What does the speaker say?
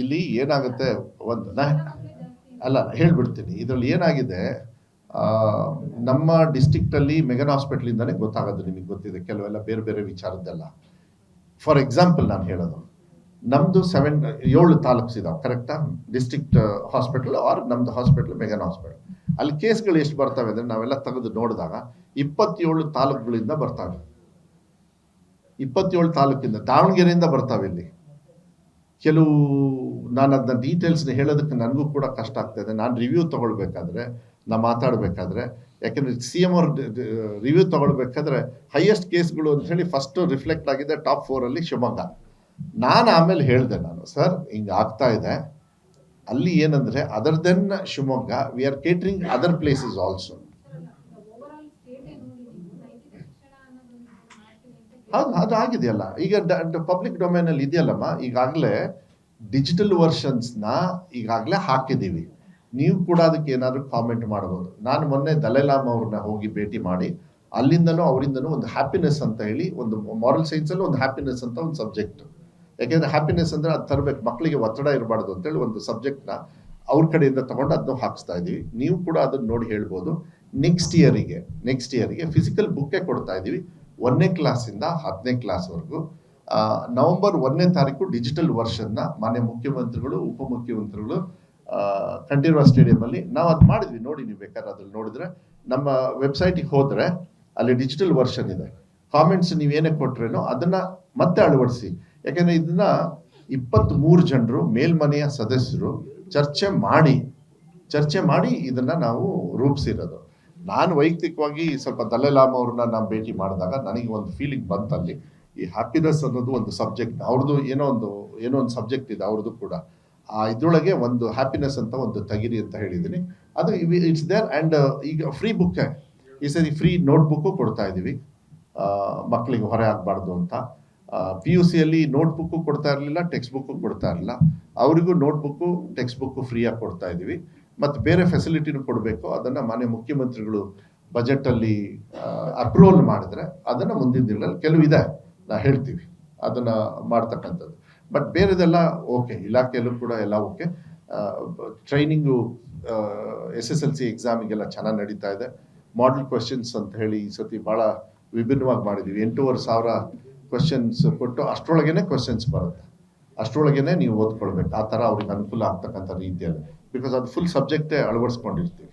ಇಲ್ಲಿ ಏನಾಗುತ್ತೆ ಒಂದು ನಾ ಅಲ್ಲ, ಹೇಳ್ಬಿಡ್ತೀನಿ. ಇದರಲ್ಲಿ ಏನಾಗಿದೆ ನಮ್ಮ ಡಿಸ್ಟಿಕ್ಟಲ್ಲಿ ಮೆಗನ್ ಹಾಸ್ಪಿಟ್ಲಿಂದನೇ ಗೊತ್ತಾಗೋದು ನಿಮಗೆ ಗೊತ್ತಿದೆ, ಕೆಲವೆಲ್ಲ ಬೇರೆ ಬೇರೆ ವಿಚಾರದ್ದೆಲ್ಲ. ಫಾರ್ ಎಕ್ಸಾಂಪಲ್ ನಾನು ಹೇಳೋದು ನಮ್ಮದು ಸೆವೆನ್ ಏಳು ತಾಲೂಕ್ಸ್ ಇದಾವೆ ಕರೆಕ್ಟಾ ಡಿಸ್ಟ್ರಿಕ್ಟ್ ಹಾಸ್ಪಿಟಲ್ ಆರ್ ನಮ್ದು ಹಾಸ್ಪಿಟಲ್ ಮೆಗನ್ ಹಾಸ್ಪಿಟಲ್ ಅಲ್ಲಿ ಕೇಸ್ಗಳು ಎಷ್ಟು ಬರ್ತವೆ ಅಂದರೆ ನಾವೆಲ್ಲ ತೆಗೆದು ನೋಡಿದಾಗ ಇಪ್ಪತ್ತೇಳು ತಾಲೂಕುಗಳಿಂದ ಬರ್ತವೆ. ಇಪ್ಪತ್ತೇಳು ತಾಲೂಕಿಂದ ದಾವಣಗೆರೆಯಿಂದ ಬರ್ತಾವೆ ಇಲ್ಲಿ. ಕೆಲವು ನಾನು ಅದನ್ನ ಡೀಟೇಲ್ಸ್ನ ಹೇಳೋದಕ್ಕೆ ನನಗೂ ಕೂಡ ಕಷ್ಟ ಆಗ್ತದೆ ನಾನು ರಿವ್ಯೂ ತಗೊಳ್ಬೇಕಾದ್ರೆ, ನಾ ಮಾತಾಡಬೇಕಾದ್ರೆ, ಯಾಕೆಂದ್ರೆ ಸಿ ಎಂ ಅವ್ರ ರಿವ್ಯೂ ತಗೊಳ್ಬೇಕಾದ್ರೆ ಹೈಯೆಸ್ಟ್ ಕೇಸ್ಗಳು ಅಂತ ಹೇಳಿ ಫಸ್ಟ್ ರಿಫ್ಲೆಕ್ಟ್ ಆಗಿದೆ ಟಾಪ್ ಫೋರಲ್ಲಿ ಶಿವಮೊಗ್ಗ. ನಾನು ಆಮೇಲೆ ಹೇಳಿದೆ ನಾನು, ಸರ್, ಹಿಂಗೆ ಆಗ್ತಾ ಇದೆ. ಅಲ್ಲಿ ಏನಂದ್ರೆ other than Shivamogga we are catering other places also ಹೌದು ಅದು ಆಗಿದೆಯಲ್ಲ. ಈಗ ಪಬ್ಲಿಕ್ ಡೊಮೈನಲ್ಲಿ ಇದೆಯಲ್ಲಮ್ಮ, ಈಗಾಗಲೇ ಡಿಜಿಟಲ್ ವರ್ಷನ್ಸ್ನ ಈಗಾಗಲೇ ಹಾಕಿದ್ದೀವಿ. ನೀವು ಕೂಡ ಅದಕ್ಕೆ ಏನಾದರೂ ಕಾಮೆಂಟ್ ಮಾಡ್ಬೋದು. ನಾನು ಮೊನ್ನೆ ದಲೈಲಾಮ್ ಅವ್ರನ್ನ ಹೋಗಿ ಭೇಟಿ ಮಾಡಿ ಅಲ್ಲಿಂದನೂ ಅವರಿಂದನೂ ಒಂದು ಹ್ಯಾಪಿನೆಸ್ ಅಂತ ಹೇಳಿ, ಒಂದು ಮಾರಲ್ ಸೈನ್ಸಲ್ಲಿ ಒಂದು ಹ್ಯಾಪಿನೆಸ್ ಅಂತ ಒಂದು ಸಬ್ಜೆಕ್ಟ್ ಯಾಕೆಂದ್ರೆ ಹ್ಯಾಪಿನೆಸ್ ಅಂದ್ರೆ ಅದು ತರಬೇಕು ಮಕ್ಕಳಿಗೆ ಒತ್ತಡ ಇರಬಾರ್ದು ಅಂತೇಳಿ ಒಂದು ಸಬ್ಜೆಕ್ಟ್ನ ಅವ್ರ ಕಡೆಯಿಂದ ತಗೊಂಡು ಅದನ್ನು ಹಾಕಿಸ್ತಾ ಇದ್ದೀವಿ. ನೀವು ಕೂಡ ಅದನ್ನು ನೋಡಿ ಹೇಳ್ಬೋದು. ನೆಕ್ಸ್ಟ್ ಇಯರಿಗೆ ನೆಕ್ಸ್ಟ್ ಇಯರಿಗೆ ಫಿಸಿಕಲ್ ಬುಕ್ಕೇ ಕೊಡ್ತಾ ಇದೀವಿ ಒಂದನೇ ಕ್ಲಾಸಿಂದ ಹತ್ತನೇ ಕ್ಲಾಸ್ವರೆಗೂ ನವೆಂಬರ್ ಒಂದನೇ ತಾರೀಕು ಡಿಜಿಟಲ್ ವರ್ಷನ್ನ ಮಾನ್ಯ ಮುಖ್ಯಮಂತ್ರಿಗಳು ಉಪಮುಖ್ಯಮಂತ್ರಿಗಳು ಕಂಠೀರವ ಸ್ಟೇಡಿಯಂ ನಾವು ಅದು ಮಾಡಿದ್ವಿ. ನೋಡಿ ನೀವು ಬೇಕಾದ್ರೆ ಅದ್ರಲ್ಲಿ ನೋಡಿದ್ರೆ, ನಮ್ಮ ವೆಬ್ಸೈಟಿಗೆ ಹೋದರೆ ಅಲ್ಲಿ ಡಿಜಿಟಲ್ ವರ್ಷನ್ ಇದೆ. ಕಾಮೆಂಟ್ಸ್ ನೀವು ಏನೇ ಕೊಟ್ರೇನೋ ಅದನ್ನ ಮತ್ತೆ ಅಳವಡಿಸಿ. ಯಾಕೆಂದರೆ ಇದನ್ನ ಇಪ್ಪತ್ತ್ ಮೂರು ಜನರು, ಮೇಲ್ಮನೆಯ ಸದಸ್ಯರು ಚರ್ಚೆ ಮಾಡಿ ಚರ್ಚೆ ಮಾಡಿ ಇದನ್ನ ನಾವು ರೂಪಿಸಿರೋದು. ನಾನು ವೈಯಕ್ತಿಕವಾಗಿ ಸ್ವಲ್ಪ ದಲೆಲಾಮ್ ಅವ್ರನ್ನ ನಾನು ಭೇಟಿ ಮಾಡಿದಾಗ ನನಗೆ ಒಂದು ಫೀಲಿಂಗ್ ಬಂತಲ್ಲಿ ಈ ಹ್ಯಾಪಿನೆಸ್ ಅನ್ನೋದು ಒಂದು ಸಬ್ಜೆಕ್ಟ್ ಅವ್ರದ್ದು ಏನೋ ಒಂದು ಏನೋ ಒಂದು ಸಬ್ಜೆಕ್ಟ್ ಇದೆ ಅವ್ರದ್ದು ಕೂಡ. ಆ ಇದರೊಳಗೆ ಒಂದು ಹ್ಯಾಪಿನೆಸ್ ಅಂತ ಒಂದು ತಗಿರಿ ಅಂತ ಹೇಳಿದ್ದೀನಿ ಅದು ಇಟ್ಸ್ ದೇರ್ ಆ್ಯಂಡ್ ಈಗ ಫ್ರೀ ಬುಕ್ ಈ ಸರಿ ಫ್ರೀ ನೋಟ್ ಬುಕ್ಕು ಕೊಡ್ತಾ ಇದ್ದೀವಿ ಮಕ್ಕಳಿಗೆ ಹೊರೆ ಆಗಬಾರ್ದು ಅಂತ. ಪಿ ಯು ಸಿಯಲ್ಲಿ ನೋಟ್ ಬುಕ್ಕು ಕೊಡ್ತಾ ಇರಲಿಲ್ಲ ಟೆಕ್ಸ್ಟ್ ಬುಕ್ಕು ಕೊಡ್ತಾ ಇರಲಿಲ್ಲ. ಅವರಿಗೂ ನೋಟ್ ಬುಕ್ಕು ಟೆಕ್ಸ್ಟ್ ಬುಕ್ಕು ಫ್ರೀಯಾಗಿ ಕೊಡ್ತಾ ಇದ್ದೀವಿ ಮತ್ತು ಬೇರೆ ಫೆಸಿಲಿಟಿನೂ ಕೊಡಬೇಕು, ಅದನ್ನು ಮಾನ್ಯ ಮುಖ್ಯಮಂತ್ರಿಗಳು ಬಜೆಟಲ್ಲಿ ಅಪ್ರೂವಲ್ ಮಾಡಿದ್ರೆ ಅದನ್ನು ಮುಂದಿನ ದಿನಗಳಲ್ಲಿ ಕೆಲವು ಇದೆ ನಾ ಹೇಳ್ತೀವಿ, ಅದನ್ನು ಮಾಡ್ತಕ್ಕಂಥದ್ದು. ಬಟ್ ಬೇರೆದೆಲ್ಲ ಓಕೆ ಇಲಾಖೆಯಲ್ಲೂ ಕೂಡ ಎಲ್ಲ okay training S S L C ಎಕ್ಸಾಮಿಗೆಲ್ಲ ಚೆನ್ನಾಗಿ ನಡೀತಾ ಇದೆ. ಮಾಡಲ್ ಕ್ವೆಶನ್ಸ್ ಅಂತ ಹೇಳಿ ಈ ಸತಿ ಭಾಳ ವಿಭಿನ್ನವಾಗಿ ಮಾಡಿದ್ದೀವಿ ಎಂಟೂವರೆ ಸಾವಿರ ಕ್ವೆಶನ್ಸ್ ಕೊಟ್ಟು ಅಷ್ಟರೊಳಗೇನೆ ಕ್ವೆಶನ್ಸ್ ಬರುತ್ತೆ. ಅಷ್ಟರೊಳಗೇನೆ ನೀವು ಓದ್ಕೊಳ್ಬೇಕು. ಆ ಥರ ಅವ್ರಿಗೆ ಅನುಕೂಲ ಆಗ್ತಕ್ಕಂಥ ರೀತಿಯಲ್ಲಿ. ಬಿಕಾಸ್ ಅದು ಫುಲ್ ಸಬ್ಜೆಕ್ಟೇ ಅಳವಡಿಸ್ಕೊಂಡಿರ್ತೀವಿ.